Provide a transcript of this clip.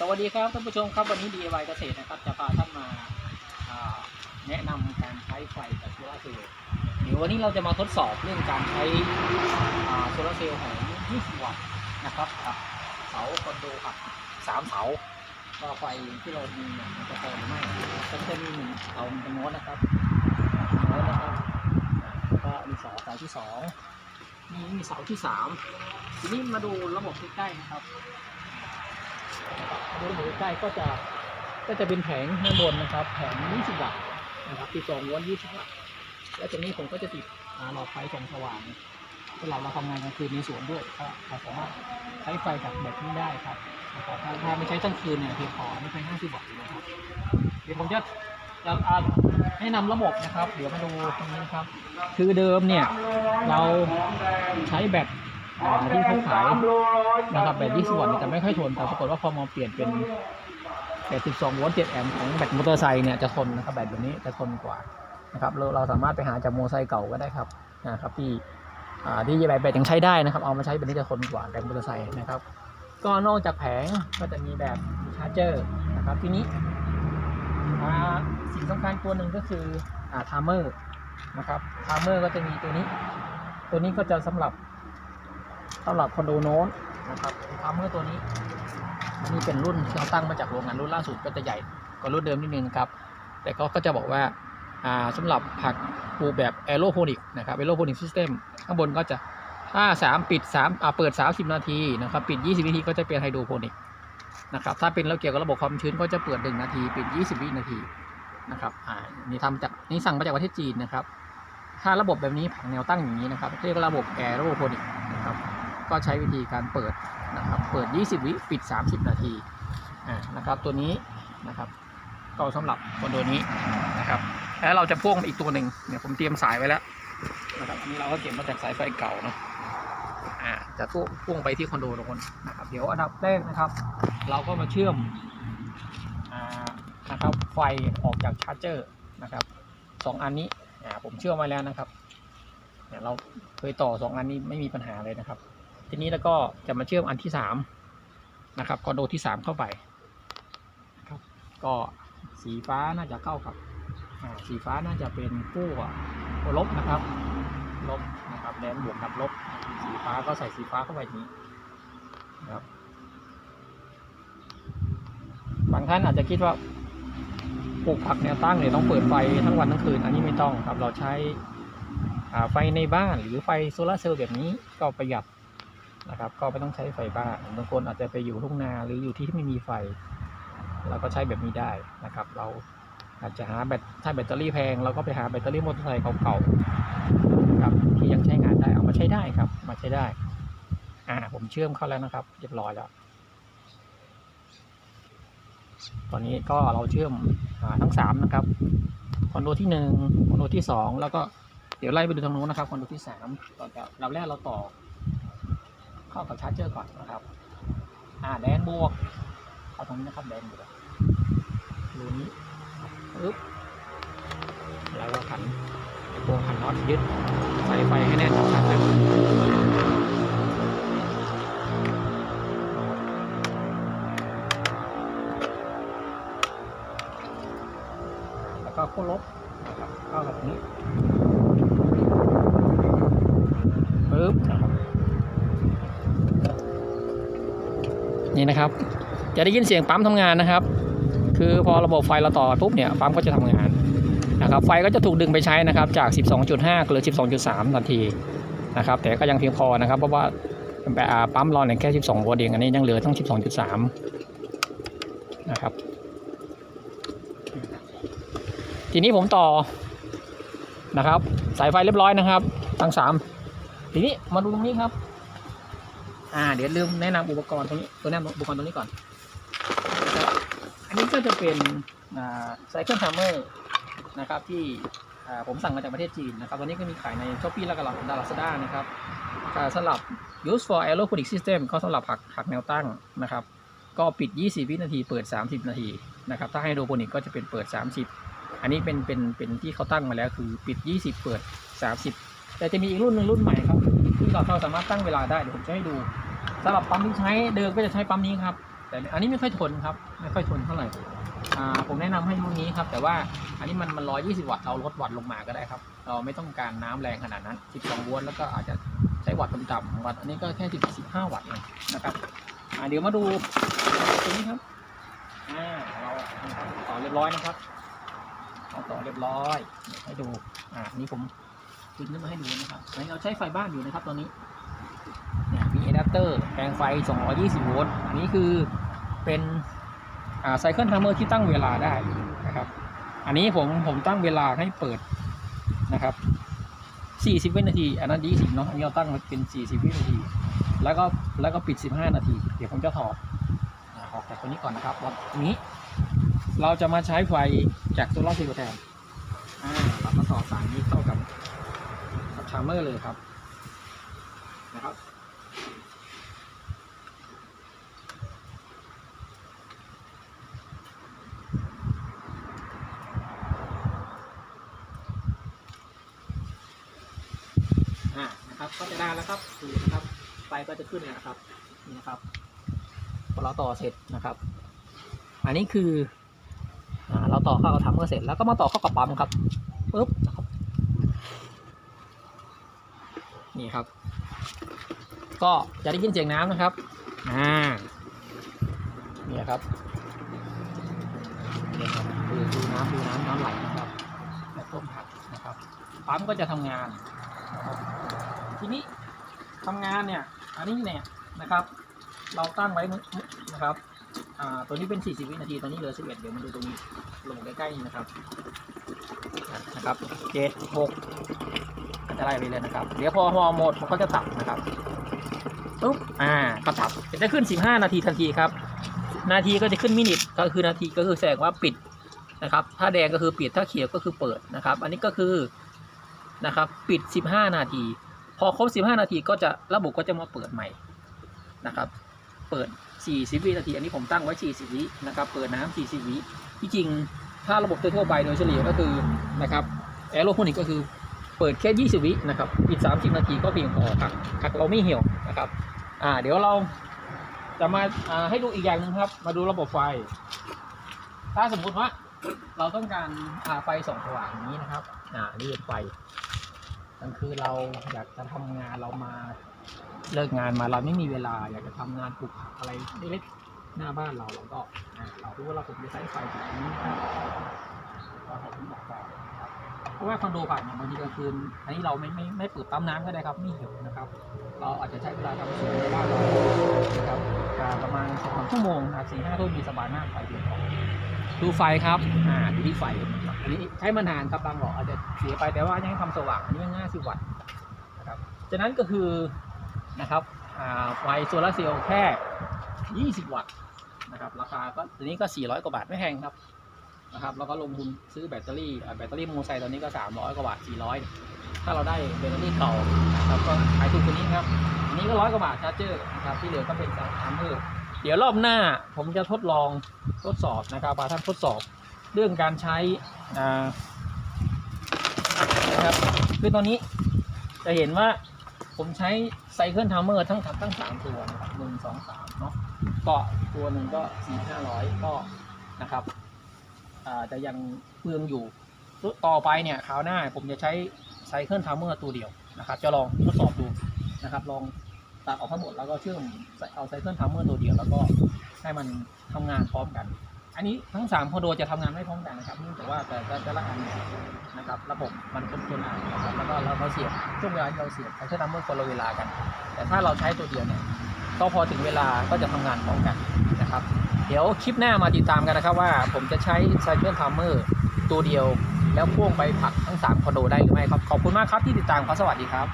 สวัสดีครับท่านผู้ชมครับวันนี้ DIY เกษตรนะครับ จะพาท่านมาาแนะนำการใช้ไฟจากโซลาร์เซลล์เดี๋ยววันนี้เราจะมาทดสอบเรื่องการใช้โซลาร์เซลล์ของ 20 วัตต์นะครับกับเสาคอนโดอัดสามเสาก็ไฟที่เรามีเนี่ยมันจะพอหรือไม่ก็จะมีหนึ่งเสาเป็นโน้ตนะครับโน้ตนะครับแล้วก็มีเสาเสาที่สองมีมีเสาที่สามทีนี้มาดูระบบใกล้ๆนะครับ โดูหมูใกล้ก็จะก็จะเป็นแผงข้างบนนะครับ แผง 20 วัตต์นะครับติด2โวลต์20 วัตต์แล้วจากนี้ผมก็จะติดหลอดไฟส่องสว่างสำหรับเราทำงานกลางคืนในสวนด้วยก็เราสามารถใช้ไฟจากแบตนี้ได้ครับถ้าถ้าไม่ใช้ทั้งคืนเนี่ยเพียงพอไม่ใช้50 วัตต์เลยนะครับเดี๋ยวผมจะจะอ่าแนะนำระบบนะครับ เดี๋ยวมาดูตรงนี้นครับ คือเดิมเนี่ย เราใช้แบต ที่เขาขายนะครับแบต20วัตต์เนี่ยจะไม่ค่อยทนแต่ปรากฏว่าพอมาเปลี่ยนเป็นแบต12โวลต์7แอมป์ของแบตมอเตอร์ไซค์เนี่ยจะทนนะครับแบตแบบนี้จะทนกว่านะครับเราเราสามารถไปหาจากมอเตอร์ไซค์เก่าก็ได้ครับนะครับที่อ่าที่แบตแบตยังใช้ได้นะครับ เอามาใช้แบบนี้จะทนกว่าแบตมอเตอร์ไซค์นะครับ ก็นอกจากแผงก็จะมีแบบชาร์จเจอร์นะครับทีนี้อ่าสิ่งสำคัญตัวหนึ่งก็คืออ่าทามเมอร์นะครับทามเมอร์ก็จะมีตัวนี้ ตัวนี้ก็จะสำหรับ สำหรับคอนโดโน้นนะครับทามเมอร์ตัวนี้อันนี้เป็นรุ่นที่เขาตั้งมาจากโรงงานรุ่นล่าสุดก็จะใหญ่กว่ารุ่นเดิมนิดนึงครับ แต่ก็ก็จะบอกว่าอ่าสำหรับผักปลูกแบบแอโรโพนิกนะครับแอโรโพนิกซิสเต็มข้างบนก็จะถ้า 3 ปิด3อ่าเปิด 30 นาทีนะครับปิด 20 นาทีก็จะเป็นไฮโดรโพนิกนะครับถ้าเป็นแล้วเกี่ยวกับระบบความชื้นก็จะเปิด 1 นาที ปิด 20 วินาทีนะครับอ่านี่ทำจากนี่สั่งมาจากประเทศจีนนะครับ ถ้าระบบแบบนี้ผังแนวตั้งอย่างนี้นะครับเรียกว่าระบบแอโรโพนิกนะครับ ก็ใช้วิธีการเปิดนะครับเปิด 20 วิปิด 30 นาทีอ่านะครับตัวนี้นะครับก็สำหรับคอนโดนี้นะครับแล้วเราจะพ่วงอีกตัวหนึ่งเนี่ยผมเตรียมสายไว้แล้วนะครับอันนี้เราก็เก็บมาจากสายไฟเก่าเนาะอ่าจะพ่วงพ่วงไปที่คอนโดตรงนั้นนะครับเดี๋ยวอันดับแรกนะครับ เราก็มาเชื่อมอ่านะครับไฟออกจากชาร์จเจอร์นะครับสองอันนี้อ่าผมเชื่อมไว้แล้วนะครับเนี่ยเราเคยต่อสองอันนี้ไม่มีปัญหาเลยนะครับ ทีนี้แล้วก็จะมาเชื่อมอันที่สามนะครับคอนโดที่สามเข้าไปนะครับก็สีฟ้าน่าจะเข้ากับสีฟ้าน่าจะเป็นกู้ลบนะครับ ลบนะครับแดนบวกกับลบ สีฟ้าก็ใส่สีฟ้าเข้าไปอย่างนี้นะครับบางท่านอาจจะคิดว่าปลูกผักแนวตั้งเนี่ยต้องเปิดไฟทั้งวันทั้งคืน อันนี้ไม่ต้องครับเราใช้ไฟในบ้านหรือไฟโซลาเซลล์แบบนี้ก็ประหยัด นะครับ ก็ไม่ต้องใช้ไฟบ้านบางคนอาจจะไปอยู่ทุ่งนาหรืออยู่ที่ที่ไม่มีไฟ เราก็ใช้แบบนี้ได้นะครับ เราอาจจะหาแบตถ้าแบตเตอรี่แพงเราก็ไปหาแบตเตอรี่มอเตอร์ไซค์เก่าๆครับที่ยังใช้งานได้เอามาใช้ได้ครับ มาใช้ได้ อ่าผมเชื่อมเข้าแล้วนะครับ เรียบร้อยแล้วตอนนี้ก็เราเชื่อมอทั้งสามนะครับคอนโดที่หนึ่งคอนโดที่สองแล้วก็เดี๋ยวไล่ไปดูทางโน้นนะครับคอนโดที่สามก่อนจะเราแรกเราต่อ เข้ากับชาร์จเจอร์ก่อนนะครับ อ่าแดนบวกเอาตรงนี้นะครับแดนบวกรูนี้ปึ๊บแล้วก็ขันไอ้พวขันน็อตยึดใส่ไฟให้แน่นกับชาร์จเจอร์แล้วก็ขั้วลบนะครับเข้ากับนี้ปึ๊บ นี่นะครับ จะได้ยินเสียงปั๊มทำงานนะครับ คือพอระบบไฟเราต่อปุ๊บเนี่ยปั๊มก็จะทำงานนะครับ ไฟก็จะถูกดึงไปใช้นะครับจาก 12.5เหรือ 12.3นาทีนะครับ แต่ก็ยังเพียงพอนะครับ เพราะว่าปั๊มราเนี่ยแค่ 12โวลต์เองอันนี้ยังเหลือต้อง 12.3 นะครับ ทีนี้ผมต่อนะครับ สายไฟเรียบร้อยนะครับ ทั้งสามทีนี้มาดูตรงนี้ครับ อ่า เดี๋ยวลืมแนะนำอุปกรณ์ตรงนี้ตัวแนะนำอุปกรณ์ตรงนี้ก่อน อันนี้ก็จะเป็นอ่าไซเคิลทัมเมอร์นะครับที่ผมสั่งมาจากประเทศจีนนะครับวันนี้ก็มีขายในช้อปปี้และกระหล่ำดาราซาด้านะครับสำหรับ use for aeroponic system ก็สำหรับหักหักแนวตั้งนะครับ ก็ปิด 20 วินาที เปิด 30 นาทีนะครับถ้าให้โดโปนิกก็จะเป็นเปิด 30 อันนี้เป็นเป็นเป็นที่เขาตั้งมาแล้วคือปิด 20 เปิด 30 แต่จะมีอีกรุ่นหนึ่งรุ่นใหม่ครับ เราเราสามารถตั้งเวลาได้เดี๋ยวผมจะให้ดูสำหรับปั๊มที่ใช้เดิมก็จะใช้ปั๊มนี้ครับ แต่อันนี้ไม่ค่อยทนครับ ไม่ค่อยทนเท่าไหร่ผมแนะนำให้รุ่นนี้ครับ แต่ว่าอันนี้มันมันร้อยยี่สิบวัตต์เราลดวัตต์ลงมาก็ได้ครับ เราไม่ต้องการน้ำแรงขนาดนั้นสิบสองโวลต์แล้วก็อาจจะใช้วัตต์ต่ำๆวัตต์อันนี้ก็แค่สิบสิบห้าวัตต์เองนะครับเดี๋ยวมาดูตัวนี้ครับเราต่อเรียบร้อยนะครับเอาต่อเรียบร้อยให้ดูอ่าอันนี้ผม ขึ้นขึ้นมาให้ดูนะครับอันนี้เราใช้ไฟบ้านอยู่นะครับตอนนี้มีอะแดปเตอร์แปลงไฟ 220 โวลต์ อันนี้คือเป็นไซเคิลทัมเมอร์ที่ตั้งเวลาได้นะครับ อันนี้ผมผมตั้งเวลาให้เปิดนะครับ 40 วินาที อันนั้น 20 เนาะ อันนี้เราตั้งเป็น 40 วินาที แล้วก็แล้วก็ปิด 15 นาที เดี๋ยวผมจะถอดออกจากตัวนี้ก่อนนะครับแล้วทีนี้ เราจะมาใช้ไฟจากโซลาร์เซลล์แทนอ่าเราก็ต่อสายนี้เข้ากับ ชาร์เมอร์เลยครับนะครับ อ่านะครับก็จะได้แล้วครับดูนะครับไฟก็จะขึ้นนะครับนี่นะครับพอเราต่อเสร็จนะครับ อันนี้คืออ่าเราต่อเข้ากับถังเมื่อเสร็จแล้วก็มาต่อเข้ากับปั๊มครับปึ๊บ นี่ครับ ก็จะได้ยินเสียงน้ำนะครับอ่านี่ครับนี่ครับดูดูน้ำดูน้ำน้ำไหลนะครับแบบต้มผัดนะครับปั๊มก็จะทำงานนะครับทีนี้ทำงานเนี่ยอันนี้เนี่ยนะครับ เราตั้งไว้นะครับอ่าตัวนี้เป็น 40 วินาที ตอนนี้เหลือ 11 เดี๋ยวมาดูตรงนี้ ลงใกล้ๆนี่นะครับ นะครับเจ็ดหก จะไล่ไปเลยนะครับ เดี๋ยวพอพอหมดมันก็จะตับนะครับปุ๊บอ่าก็ตับจะขึ้น 15 นาทีทันทีครับ นาทีก็จะขึ้นมินิทก็คือนาทีก็คือแสดงว่าปิดนะครับ ถ้าแดงก็คือปิดถ้าเขียวก็คือเปิดนะครับ อันนี้ก็คือนะครับปิด 15 นาที พอครบ 15 นาทีก็จะระบบก็จะมาเปิดใหม่นะครับ เปิด 40 วินาที อันนี้ผมตั้งไว้ 40 วินะครับ เปิดน้ำ40 วิที่จริงถ้าระบบทั่วไปโดยเฉลี่ยก็คือนะครับแอโรโพนิกก็คือ เปิดแค่ 20 วินะครับปิด30 นาทีก็เพียงพอครับหากเราไม่เหี่ยวนะครับอ่าเดี๋ยวเราจะมาอ่าให้ดูอีกอย่างหนึ่งครับ มาดูระบบไฟ ถ้าสมมุติว่าเราต้องการอ่าไฟส่องสว่างอย่างนี้นะครับอ่านี่เป็นไฟกลางคืนเราอยากจะทำงานเรามาเลิกงานมาเราไม่มีเวลา อยากจะทำงานปลูกผักอะไรเล็กๆหน้าบ้านเราเราก็เรารู้ว่าเราผมจะใช้ไฟแบบนี้นะครับก็ให้ผมบอกก่อน เพราะว่าคอนโดผักเนี่ยบางทีกลางคืนอันนี้เราไม่ไม่ไม่เปิดปั๊มน้ำก็ได้ครับไม่หิวนะครับ เราอาจจะใช้เวลาทำสวนในบ้านเรานะครับประมาณสองชั่วโมงนะสี่ห้าทุ่มมีสบายมากไฟเพียงพอดูไฟครับอ่าดูที่ไฟ อันนี้ใช้มานานครับบางหลอดอาจจะเสียไปแต่ว่ายังให้ความสว่างอันนี้ง่ายสิวัตต์นะครับจากนั้นก็คือนะครับอ่าไฟโซลาร์เซลล์แค่ 20 วัตต์นะครับราคาก็ตัวนี้ก็ 400 กว่าบาทไม่แพงครับ นะครับแล้วก็ลงทุนซื้อแบตเตอรี่แบตเตอรี่โมไซค์ตอนนี้ก็ 300 กว่าบาท 400 ถ้าเราได้แบตเตอรี่เก่านะครับก็ขายถูกกว่านี้ครับอันนี้ก็ร้อยกว่าบาทชาร์จเจอร์นะครับที่เหลือก็เป็นสายทัมเมอร์เดี๋ยวรอบหน้าผมจะทดลองทดสอบนะครับพาท่านทดสอบเรื่องการใช้อ่านะครับคือตอนนี้จะเห็นว่าผมใช้ไซเคิลทัมเมอร์ทั้งทั้งสามตัวนะครับหนึ่งสองสามเนาะก็ตัวหนึ่งก็สี่ห้าร้อยก็นะครับ จะยังเปลืองอยู่ ต่อไปเนี่ยคราวหน้าผมจะใช้ไซเคิลทัมเมอร์ตัวเดียวนะครับ จะลองทดสอบดูนะครับ ลองตัดออกทั้งหมดแล้วก็เชื่อมเอาไซเคิลทัมเมอร์ตัวเดียว แล้วก็ให้มันทำงานพร้อมกัน อันนี้ทั้ง3คอนโดจะทำงานไม่พร้อมกันนะครับเนื่องจากว่าแต่แต่ละอันนะครับระบบมันคนคนอ่านนะครับแล้วก็เราเสียบช่วงเวลาที่เราเสียบไซเคิลทัมเมอร์คนละเวลากัน แต่ถ้าเราใช้ตัวเดียวเนี่ยก็พอถึงเวลาก็จะทำงานพร้อมกันนะครับ เดี๋ยวคลิปหน้ามาติดตามกันนะครับว่าผมจะใช้ไซเคิลทามเมอร์ตัวเดียว แล้วพ่วงไปผักทั้ง 3 คอนโดได้หรือไม่ครับ ขอบคุณมากครับที่ติดตามครับสวัสดีครับ